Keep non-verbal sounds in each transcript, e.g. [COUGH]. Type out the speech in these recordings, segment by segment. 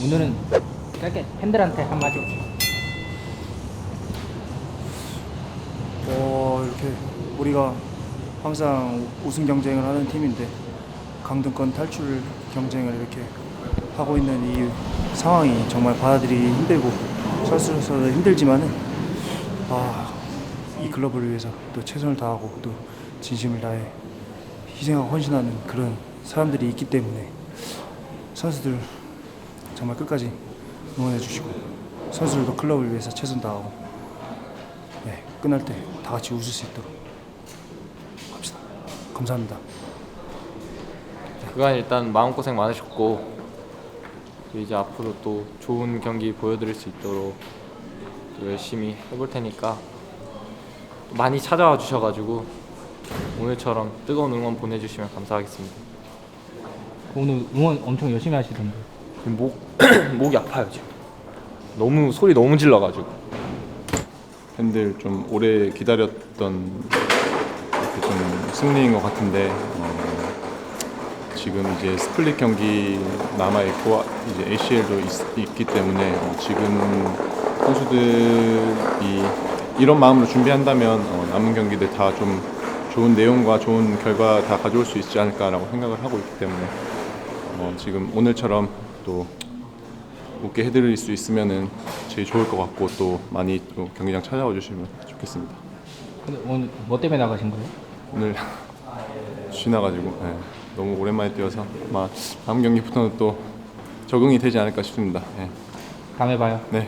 오늘은 짧게 팬들한테 한마디. 어, 이렇게 우리가 항상 우승 경쟁을 하는 팀인데 강등권 탈출 경쟁을 이렇게 하고 있는 이 상황이 정말 받아들이기 힘들고 선수로서도 힘들지만은 아, 이 클럽을 위해서 또 최선을 다하고 또 진심을 다해 희생하고 헌신하는 그런 사람들이 있기 때문에 선수들 정말 끝까지 응원해 주시고 선수들도 클럽을 위해서 최선 다하고 네, 끝날 때 다 같이 웃을 수 있도록 합시다. 감사합니다. 그간 일단 마음고생 많으셨고 또 이제 앞으로 또 좋은 경기 보여드릴 수 있도록 또 열심히 해볼 테니까 또 많이 찾아와 주셔가지고 오늘처럼 뜨거운 응원 보내주시면 감사하겠습니다. 오늘 응원 엄청 열심히 하시던데. 목 [CLEARS THROAT] 목이 아파요 지금. 너무 소리 너무 질러가지고. 팬들 좀 오래 기다렸던 이렇게 좀 승리인 것 같은데 어, 지금 이제 스플릿 경기 남아 있고 이제 ACL도 있, 기 때문에 어, 지금 선수들이 이런 마음으로 준비한다면 어, 남은 경기들 다 좀 좋은 내용과 좋은 결과 다 가져올 수 있지 않을까라고 생각을 하고 있기 때문에 어, 지금 오늘처럼 또 웃게 해드릴 수 있으면은 제일 좋을 것 같고 또 많이 또 경기장 찾아와 주시면 좋겠습니다. 근데 오늘 뭐 때문에 나가신 거예요? 오늘 쉬나가지고 예, 너무 오랜만에 뛰어서 아마 다음 경기부터는 또 적응이 되지 않을까 싶습니다. 예. 다음에 봐요. 네.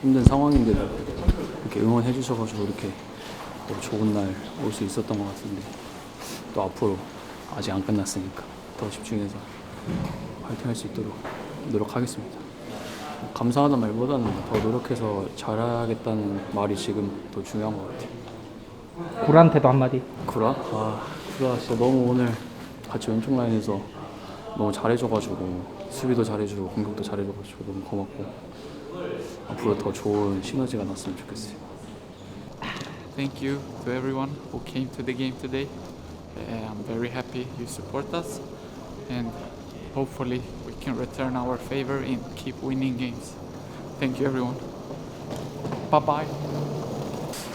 힘든 상황인데도 이렇게 응원해 주셔가지고 이렇게 또 좋은 날 올 수 있었던 것 같은데 또 앞으로 아직 안 끝났으니까 더 집중해서 화이팅 할수 있도록 노력하겠습니다. 감사하다는 말보다는 더 노력해서 잘하겠다는 말이 지금 더 중요한 것 같아요. 불한테도 한마디. 구라? 아, 구라 진짜 너무 오늘 같이 왼쪽 라인에서 너무 잘해줘가지고 수비도 잘해주고 공격도 잘해줘가지고 너무 고맙고 앞으로 더 좋은 시너지가 났으면 좋겠어요. Thank you to everyone who came to the game today. I'm very happy you support us, and hopefully we can return our favor and keep winning games. Thank you, everyone. Bye bye.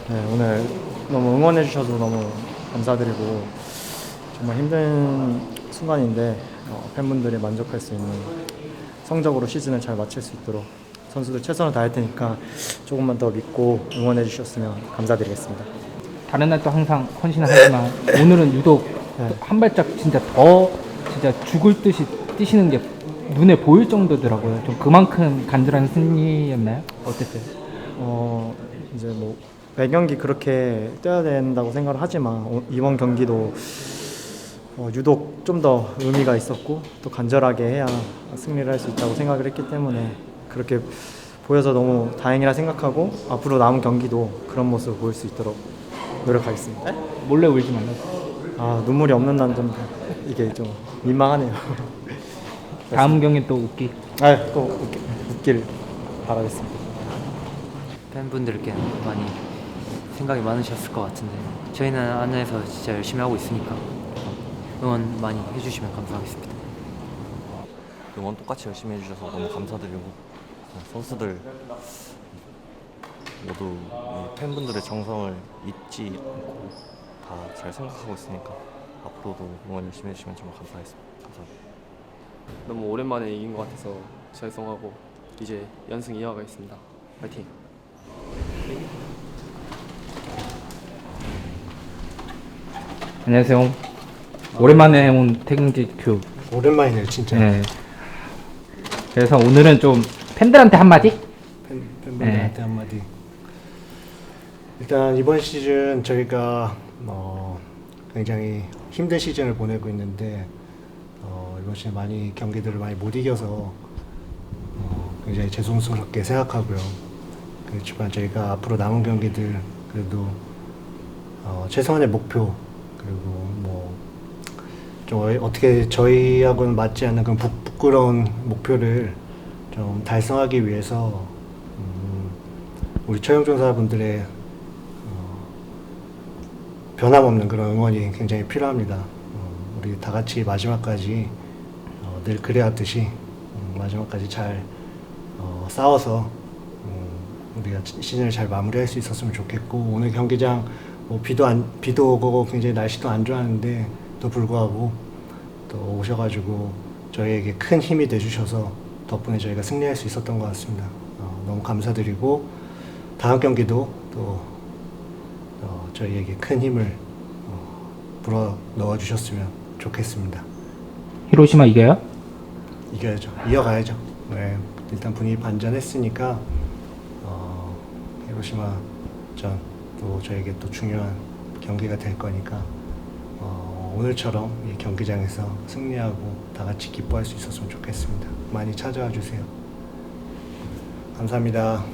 네, 오늘 너무 응원해 주셔서 너무 감사드리고 정말 힘든 순간인데 어, 팬분들이 만족할 수 있는 성적으로 시즌을 잘 마칠 수 있도록 선수들 최선을 다할 테니까 조금만 더 믿고 응원해 주셨으면 감사드리겠습니다. 다른 날도 항상 헌신하지만 오늘은 유독 네. 한 발짝 진짜 더 진짜 죽을 듯이 뛰시는 게 눈에 보일 정도더라고요. 좀 그만큼 간절한 승리였나요? 어땠어요? 어 이제 뭐 매경기 그렇게 뛰어야 된다고 생각을 하지만 오- 이번 경기도 어, 유독 좀 더 의미가 있었고 또 간절하게 해야 승리를 할 수 있다고 생각을 했기 때문에 그렇게 보여서 너무 다행이라 생각하고 앞으로 남은 경기도 그런 모습을 보일 수 있도록 노력하겠습니다. 몰래 울지 말라고. 아 눈물이 없는 난 좀 이게 좀 민망하네요. [LAUGHS] 다음 경기 또 웃기. 아또 웃길 바라겠습니다. 팬분들께 많이 생각이 많으셨을 것 같은데 저희는 안에서 진짜 열심히 하고 있으니까 응원 많이 해주시면 감사하겠습니다. 응원 똑같이 열심히 해주셔서 너무 감사드리고 어, 선수들 모두 이 팬분들의 정성을 잊지 않고 다 잘 생각하고 있으니까 앞으로도 응원 열심히 해주시면 정말 감사하겠습니다. 감사합니다. 너무 오랜만에 이긴 것 같아서 죄송하고 이제 연승 이어가겠습니다. 파이팅! 안녕하세요. 오랜만에 온 태경지 큐. 오랜만이네요 진짜 네. 그래서 오늘은 좀 팬들한테 한마디? 팬, 팬분들한테 네. 한마디 일단 이번 시즌 저희가 어, 굉장히 힘든 시즌을 보내고 있는데 어, 이번 시즌 많이 경기들을 많이 못 이겨서 어, 굉장히 죄송스럽게 생각하고요 그렇지만 저희가 앞으로 남은 경기들 그래도 어, 최소한의 목표 그리고 뭐 좀 어떻게 저희하고는 맞지 않는 그런 부, 부끄러운 목표를 좀 달성하기 위해서 음, 우리 처형종사분들의 어, 변함없는 그런 응원이 굉장히 필요합니다. 어, 우리 다 같이 마지막까지 어, 늘 그래왔듯이 음, 음, 마지막까지 잘 어, 싸워서 음, 우리가 시즌을 잘 마무리할 수 있었으면 좋겠고 오늘 경기장 뭐 비도 안 비도 오고 굉장히 날씨도 안 좋았는데 또 불구하고 또 오셔가지고 저희에게 큰 힘이 돼주셔서 덕분에 저희가 승리할 수 있었던 것 같습니다. 어, 너무 감사드리고 다음 경기도 또 어, 저희에게 큰 힘을 어, 불어 넣어 주셨으면 좋겠습니다. 히로시마 이겨요? 이겨야죠. 이어가야죠. 네, 일단 분위기 반전했으니까 어, 히로시마 전 또 저에게 또 중요한 경기가 될 거니까 어, 오늘처럼 이 경기장에서 승리하고 다 같이 기뻐할 수 있었으면 좋겠습니다. 많이 찾아와 주세요. 감사합니다.